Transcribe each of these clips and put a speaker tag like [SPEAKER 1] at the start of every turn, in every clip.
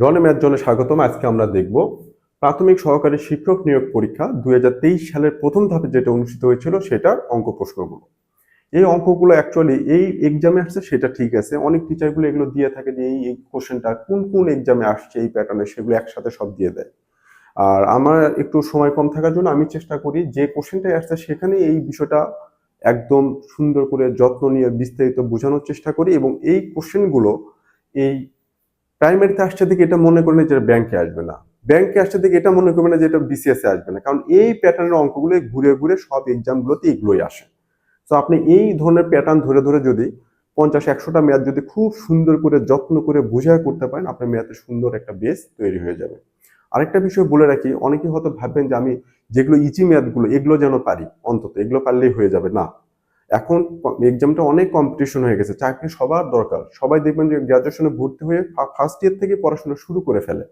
[SPEAKER 1] রনে math জনে স্বাগতম। আজকে আমরা দেখব প্রাথমিক সহকারী শিক্ষক নিয়োগ পরীক্ষা দু হাজার তেইশ সালের প্রথম ধাপে যেটা অনুষ্ঠিত হয়েছিল, সেটার অঙ্ক প্রশ্নগুলো। এই অঙ্কগুলো অ্যাকচুয়ালি এই এক্সামে আসছে, সেটা ঠিক আছে। অনেক টিচারগুলো এগুলো দিয়ে থাকে যে এই কোশ্চেনটা কোন কোন এক্সামে আসছে, এই প্যাটার্নে সেগুলো একসাথে সব দিয়ে দেয়। আর আমার একটু সময় কম থাকার জন্য আমি চেষ্টা করি যে কোশ্চেনটাই আসছে, সেখানে এই বিষয়টা একদম সুন্দর করে যত্ন নিয়ে বিস্তারিত বোঝানোর চেষ্টা করি এবং এই কোশ্চেনগুলো এই প্রাইমারিতে আসছে থেকে এটা মনে করেন যে ব্যাংকে আসবে না। ব্যাংকে আসছে থেকে এটা মনে করবে না যে এটা বিসিএস আসবে না। কারণ এই প্যাটার্নের অঙ্কগুলো ঘুরে ঘুরে সব এক্সামগুলোতে এগুলোই আসে। তো আপনি এই ধরনের প্যাটার্ন ধরে ধরে যদি পঞ্চাশ, একশোটা ম্যাথ যদি খুব সুন্দর করে, যত্ন করে বোঝায় করতে পারেন, আপনার ম্যাথে সুন্দর একটা বেস তৈরি হয়ে যাবে। আরেকটা বিষয় বলে রাখি অনেকে হয়তো ভাববেন যে আমি যেগুলো ইজি ম্যাথগুলো এগুলো যেন পারি, অন্তত এগুলো পারলেই হয়ে যাবে। না। এখন এক্সামটা অনেক কম্পিটিশন হয়ে গেছে, চাকরি সবার দরকার। সবাই দেখবেন যে গ্রাজুয়েশনে ভর্তি হয়ে ফার্স্ট ইয়ার থেকে পড়াশোনা শুরু করে ফেলে।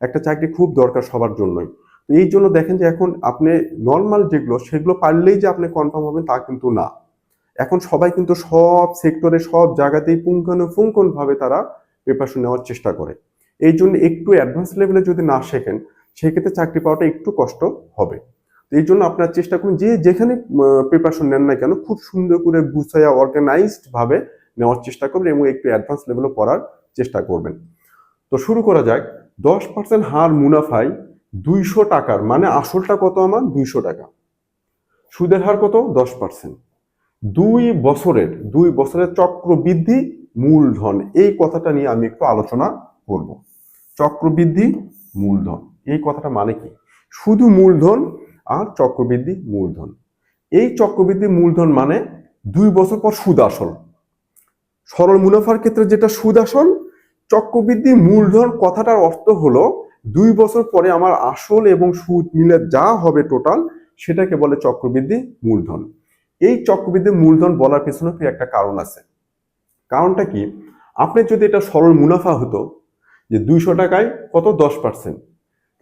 [SPEAKER 1] একটা চাকরি খুব দরকার সবার জন্যই। তো এই জন্য দেখেন যে এখন আপনি নর্মাল যেগুলো, সেগুলো পারলেই যে আপনি কনফার্ম হবেন তা কিন্তু না। এখন সবাই কিন্তু সব সেক্টরে সব জায়গাতেই পুঙ্খানুপুঙ্খন ভাবে তারা প্রিপারেশন নেওয়ার চেষ্টা করে। এই জন্য একটু অ্যাডভান্স লেভেলে যদি না শেখেন, সেক্ষেত্রে চাকরি পাওয়াটা একটু কষ্ট হবে। এই জন্য আপনার চেষ্টা করুন যে যেখানে প্রিপারেশন নেন না কেন, খুব সুন্দর করে গুছাইয়া অর্গানাইজড ভাবে নেওয়ার চেষ্টা করবেন এবং একটু অ্যাডভান্স লেভেলে পড়ার চেষ্টা করবেন। তো শুরু করা যাক। দশ পার্সেন্ট হার মুনাফায় দুইশো টাকার মানে আসলটা কত আমার? দুইশো টাকা। সুদের হার কত? দশ পার্সেন্ট দুই বছরের দুই বছরের চক্রবৃদ্ধি মূলধন, এই কথাটা নিয়ে আমি একটু আলোচনা করব। চক্রবৃদ্ধি মূলধন, এই কথাটা মানে কি? শুধু মূলধন আর চক্রবৃদ্ধি মূলধন। এই চক্রবৃদ্ধি মূলধন মানে দুই বছর পর সুদ আসল। সরল মুনাফার ক্ষেত্রে যেটা সুদ আসল, চক্রবৃদ্ধি মূলধন কথাটার অর্থ হলো দুই বছর পরে আমার আসল এবং সুদ মিলে যা হবে টোটাল সেটাকে বলে চক্রবৃদ্ধি মূলধন। এই চক্রবৃদ্ধি মূলধন বলার পেছনে একটা কারণ আছে? কারণটা কি? আপনি যদি এটা সরল মুনাফা হতো যে দুইশো টাকায় কত? দশ পার্সেন্ট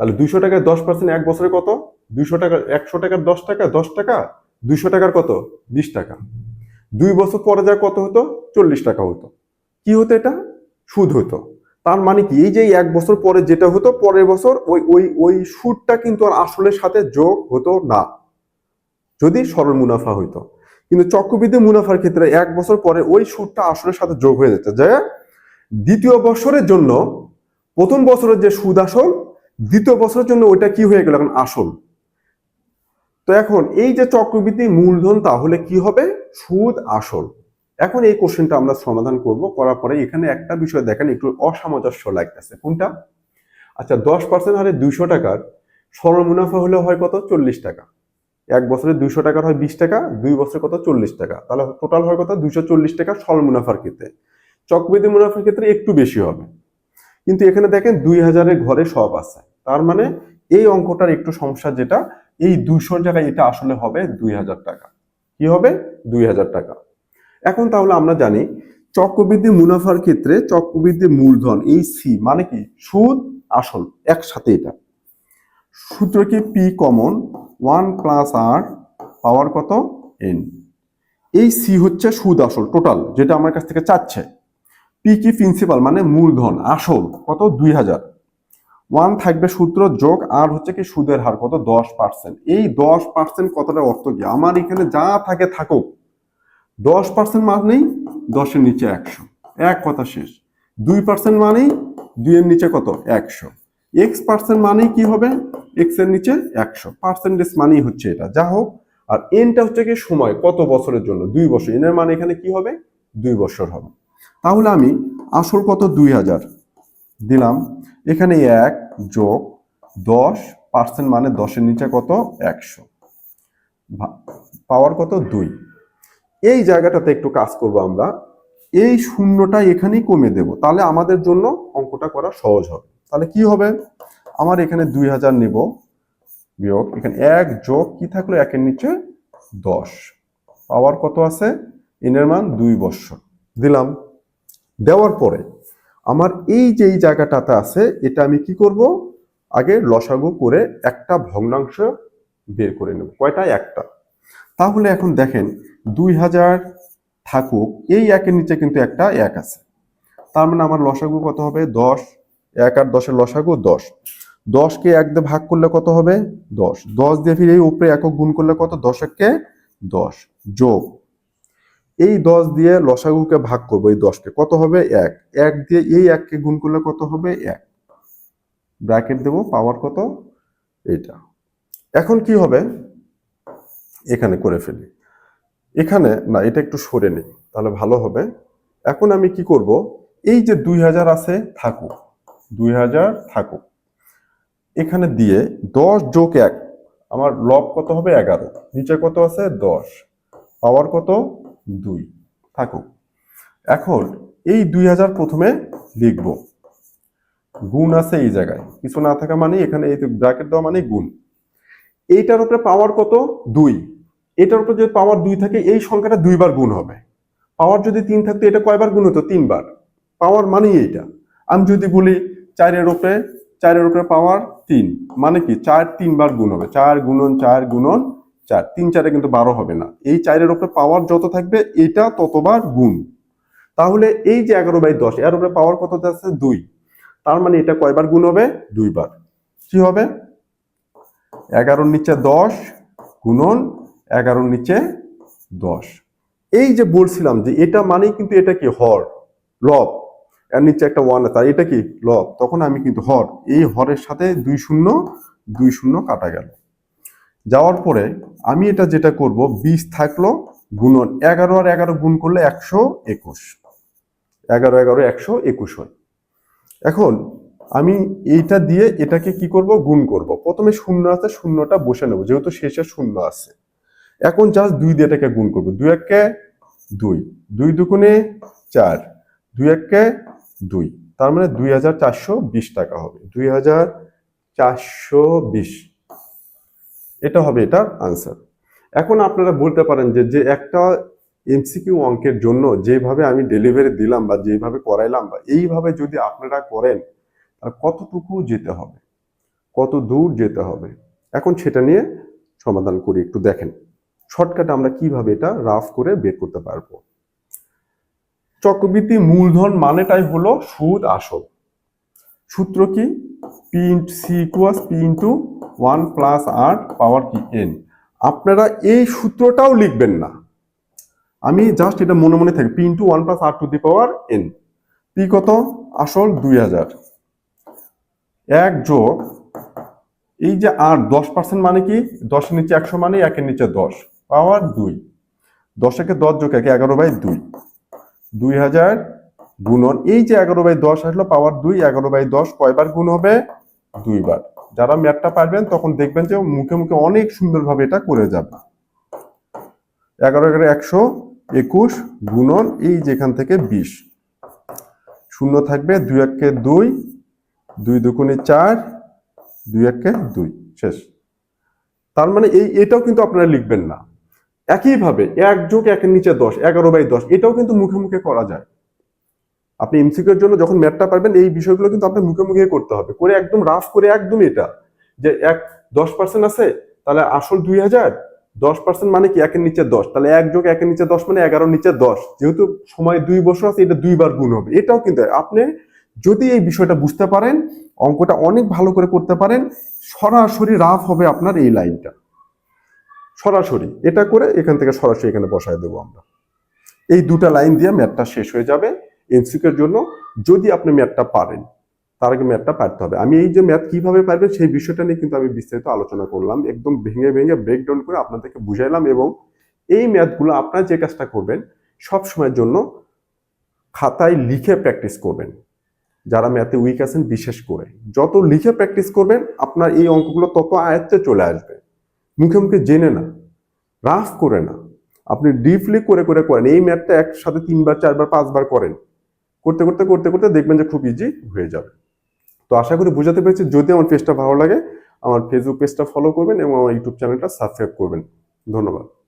[SPEAKER 1] তাহলে দুইশো টাকায় দশ পার্সেন্ট এক বছরে কত? দুইশো টাকা, একশো টাকার দশ টাকা দশ টাকা, দুইশো টাকার কত? বিশ টাকা। দুই বছর পরে যা কত হতো? চল্লিশ টাকা হতো। কি হতো এটা? সুদ হতো। তার মানে কি? এই যে এক বছর পরে যেটা হতো, পরের বছর ওই ওই ওই সুদটা কিন্তু আর আসলের সাথে যোগ হতো না। যদি সরল মুনাফা হইতো। কিন্তু চক্রবৃদ্ধি মুনাফার ক্ষেত্রে এক বছর পরে ওই সুদটা আসলের সাথে যোগ হয়ে যেত যে দ্বিতীয় বছরের জন্য প্রথম বছরের যে সুদ আসল, দ্বিতীয় বছরের জন্য ওইটা কি হয়ে গেল এখন? আসল। তো এখন এই যে চক্রবৃদ্ধি মূলধন, তাহলে কি হবে? সুদ আসল। এখন এই কোশ্চেনটা আমরা সমাধান করব। করার পরে এখানে একটা বিষয় দেখেন, একটু অসামঞ্জস্য লাগতেছে। কোনটা? আচ্ছা দশ পার্সেন্ট হারে দুইশো টাকার সরল মুনাফা হলে হয় কত? চল্লিশ টাকা। এক বছরে দুইশো টাকার হয় বিশ টাকা, দুই বছরে কত? চল্লিশ টাকা। তাহলে টোটাল হয় কত? দুইশো চল্লিশ টাকা সরল মুনাফার ক্ষেত্রে। চক্রবৃদ্ধি মুনাফার ক্ষেত্রে একটু বেশি হবে। কিন্তু এখানে দেখেন দুই হাজারের ঘরে সব আছে। তার মানে এই অঙ্কটার একটু সমস্যা যেটা এই দুইশোর জায়গায় এটা আসলে হবে দুই হাজার টাকা। কি হবে? দুই হাজার টাকা। এখন তাহলে আমরা জানি চক্রবৃদ্ধি মুনাফার ক্ষেত্রে চক্রবৃদ্ধি মূলধন, এই সি মানে কি? সুদ, আসল, একসাথে এটা। সূত্র কি P common one plus R power কত? এন এই সি হচ্ছে সুদ, আসল টোটাল যেটা আমার কাছ থেকে চাচ্ছে। পি কি প্রিন্সিপাল মানে মূলধন, আসল, কত? দুই হাজার। ওয়ান থাকবে সূত্র যোগ আর হচ্ছে কি সুদের হার কত? দশ পার্সেন্ট এই দশ পার্সেন্ট কতটা অর্থ কি? আমার এখানে যা থাকে থাকুক। দশ পার্সেন্ট মানেই দশের নিচে একশো। এক কথা শেষ। দুই পার্সেন্ট মানেই দুইয়ের নিচে কত? একশো। এক্স পার্সেন্ট মানেই কি হবে? এক্সের নিচে একশো। পার্সেন্টেজ মানেই হচ্ছে এটা। যা হোক, আর এনটা হচ্ছে কি সময়, কত বছরের জন্য? দুই বছর। এনের মানে এখানে কি হবে? দুই বছর হবে। তাহলে আমি আসল কত? দুই হাজার। দিলাম। এখানে এক যোগ দশ পার্সেন্ট মানে দশের নিচে কত? একশো। পাওয়ার কত? দুই। এই জায়গাটাতে একটু কাজ করব আমরা। এই শূন্যটা এখানেই কমে দেব। তাহলে আমাদের জন্য অঙ্কটা করা সহজ হবে। তাহলে কি হবে? আমার এখানে দুই হাজার নেব। বিয়োগ। এখানে এক যোগ কি থাকল? একের নিচে দশ। পাওয়ার কত আছে? এনের মান দুই বৎসর। দিলাম। দেওয়ার পরে আমার এই যে এই জায়গাটাতে আছে, এটা আমি কি করব? আগে লসাগু করে একটা ভগ্নাংশ বের করে নেব, কয়টা? একটা। তাহলে এখন দেখেন, দুই হাজার থাকুক, এই একের নিচে কিন্তু একটা এক আছে। তার মানে আমার লসাগু কত হবে? দশ। এক আর দশের লসাগু দশ। দশকে এক দিয়ে ভাগ করলে কত হবে? দশ। দশ দিয়ে ফিরে এই উপরে একক গুণ করলে কত? দশ এককে দশ। যোগ এই দশ দিয়ে লসাগুকে ভাগ করব, এই দশকে। কত হবে? এক। এক দিয়ে এই এককে গুণ করলে কত হবে? এক। ব্র্যাকেট দেব, পাওয়ার কত? এইটা। এখন কি হবে? এখানে করে ফেলি। এখানে, না, এটা একটু সরে নেই, তাহলে ভালো হবে। এখন আমি কি করব? এই যে দুই হাজার আছে, থাকুক। দুই হাজার থাকুক। এখানে দিয়ে দশ যোগ এক, আমার লব কত হবে? এগারো। নিচে কত আছে? দশ। পাওয়ার কত? দুই। থাকুক। এখন এই দুই হাজার প্রথমে লিখব। গুণ আছে এই জায়গায়। কিছু না থাকা মানে এখানে এই ব্র্যাকেট দেওয়া মানে গুণ। এইটার উপরে পাওয়ার কত? দুই। এটার উপরে যদি পাওয়ার দুই থাকে, এই সংখ্যাটা দুইবার গুণ হবে। পাওয়ার যদি তিন থাকতো, এটা কয়বার গুণ হতো? তিনবার। পাওয়ার মানেই এইটা। আমি যদি বলি চারের উপরে চারের উপরে পাওয়ার তিন মানে কি? চার তিনবার গুণ হবে। চার গুণন চার গুণন চার, তিন চারে কিন্তু বারো হবে না। এই চারের উপরে পাওয়ার যত থাকবে, এটা ততবার গুণ। তাহলে এই যে এগারো বাই দশ, এর উপরে পাওয়ার কত আছে দুই। তার মানে এটা কয়বার গুণ হবে? দুইবার। কি হবে? এগারোর নিচে দশ গুণন এগারোর নিচে দশ। এই যে বলছিলাম যে এটা মানেই কিন্তু এটা কি? হর, লব। এর নিচে একটা ওয়ান আছে, আর এটা কি? লব। তখন আমি কিন্তু হর, এই হরের সাথে দুই শূন্য দুই শূন্য কাটা গেল। যাওয়ার পরে আমি এটা যেটা করব, বিশ থাকল গুণন এগারো আর এগারো গুণ করলে একশো একুশ। এগারো এগারো, একশো একুশ হয়। এখন আমি এইটা দিয়ে এটাকে কি করব, গুণ করব। প্রথমে শূন্য আছে, শূন্যটা বসে নেব, যেহেতু শেষে শূন্য আছে। এখন জাস্ট দুই দিয়ে এটাকে গুণ করব, দুই এককে দুই। দুই দুগুণে চার, দুই এককে দুই। তার মানে দুই হাজার চারশো বিশ টাকা হবে। দুই হাজার চারশো বিশ। এটা হবে এটার আনসার এখন আপনারা বলতে পারেন যে যে একটা এমসিকিউ অঙ্কের জন্য যেভাবে আমি ডেলিভারি দিলাম বা যেভাবে করাইলাম বা এইভাবে যদি আপনারা করেন তার কতটুকু যেতে হবে? কত দূর যেতে হবে? এখন সেটা নিয়ে সমাধান করি, একটু দেখেন। শর্টকাটে আমরা কীভাবে এটা রাফ করে বের করতে পারব? চক্রবৃদ্ধি মূলধন মানেটাই হলো সুদ আসল। সূত্র কি? P C equals P into one plus R power কি এন? আপনারা এই সূত্রটাও লিখবেন না। আমি জাস্ট এটা মনে মনে থাকি, P into one plus R to the power N. P কত? আসল দুই হাজার। এক যোগ, এই যে আর দশ পার্সেন্ট মানে কি? দশের নিচে একশো মানে একের নিচে দশ, পাওয়ার দুই। দশ একে দশ যোগ একে এগারো বাই দুই। দুই হাজার গুণন, এই যে এগারো বাই দশ আসলো, পাওয়ার দুই, এগারো বাই দশ কয়বার গুণ হবে? দুইবার। যারা ম্যাথটা পারবেন তখন দেখবেন যে মুখে মুখে অনেক সুন্দরভাবে এটা করে যাবে। এগারো এগারো একশো একুশ গুণন এই যেখান থেকে বিশ। শূন্য থাকবে দুই এককে দুই দুই দুগুণে চার, দুই এককে দুই। শেষ। তার মানে এই, এটাও কিন্তু আপনারা লিখবেন না। একইভাবে এক যোগ একের নিচে দশ, এগারো বাই দশ, এটাও কিন্তু মুখে মুখে করা যায়। আপনি এমসিকিউর জন্য যখন ম্যাথটা পারবেন, এই বিষয়গুলো কিন্তু আপনার মুখে মুখে করতে হবে। করে একদম রাফ করে একদম এটা। যে এক, দশ পার্সেন্ট আছে, তাহলে আসল দুই হাজার, দশ পার্সেন্ট মানে কি? একের নিচে দশ। তাহলে এক যোগ একের নিচে দশ মানে এগারোর নিচে দশ। যেহেতু সময় দুই বছর আছে, এটা দুইবার গুণ হবে। এটাও কিন্তু আপনি যদি এই বিষয়টা বুঝতে পারেন, অঙ্কটা অনেক ভালো করে করতে পারেন, সরাসরি রাফ হবে আপনার এই লাইনটা সরাসরি। এটা করে এখান থেকে সরাসরি এখানে বসায় দেবো আমরা। এই দুটা লাইন দিয়ে ম্যাথটা শেষ হয়ে যাবে। এমসিকের জন্য যদি আপনি ম্যাথটা পারেন, তার আগে ম্যাথটা পারতে হবে। আমি এই যে ম্যাথ কীভাবে পারবেন সেই বিষয়টা নিয়ে কিন্তু আমি বিস্তারিত আলোচনা করলাম, একদম ভেঙে ভেঙে ব্রেকডাউন করে আপনাদেরকে বুঝাইলাম এবং এই ম্যাথগুলো আপনারা যে কাজটা করবেন, সব সময়ের জন্য খাতায় লিখে প্র্যাকটিস করবেন। যারা ম্যাথে উইক আছেন, বিশেষ করে। যত লিখে প্র্যাকটিস করবেন, আপনার এই অঙ্কগুলো তত আয়ত্তে চলে আসবে। মুখে মুখে জেনে না, রাফ করে না। আপনি ডিপলি করে করে করেন। এই ম্যাথটা একসাথে তিনবার, চারবার, পাঁচবার করেন। করতে করতে করতে করতে দেখবেন যে খুব ইজি হয়ে যাবে। তো আশা করি বুঝাতে পেরেছি। যদি আমার পেজটা ভালো লাগে, আমার ফেসবুক পেজটা ফলো করবেন এবং আমার ইউটিউব চ্যানেলটা সাবস্ক্রাইব করবেন। ধন্যবাদ।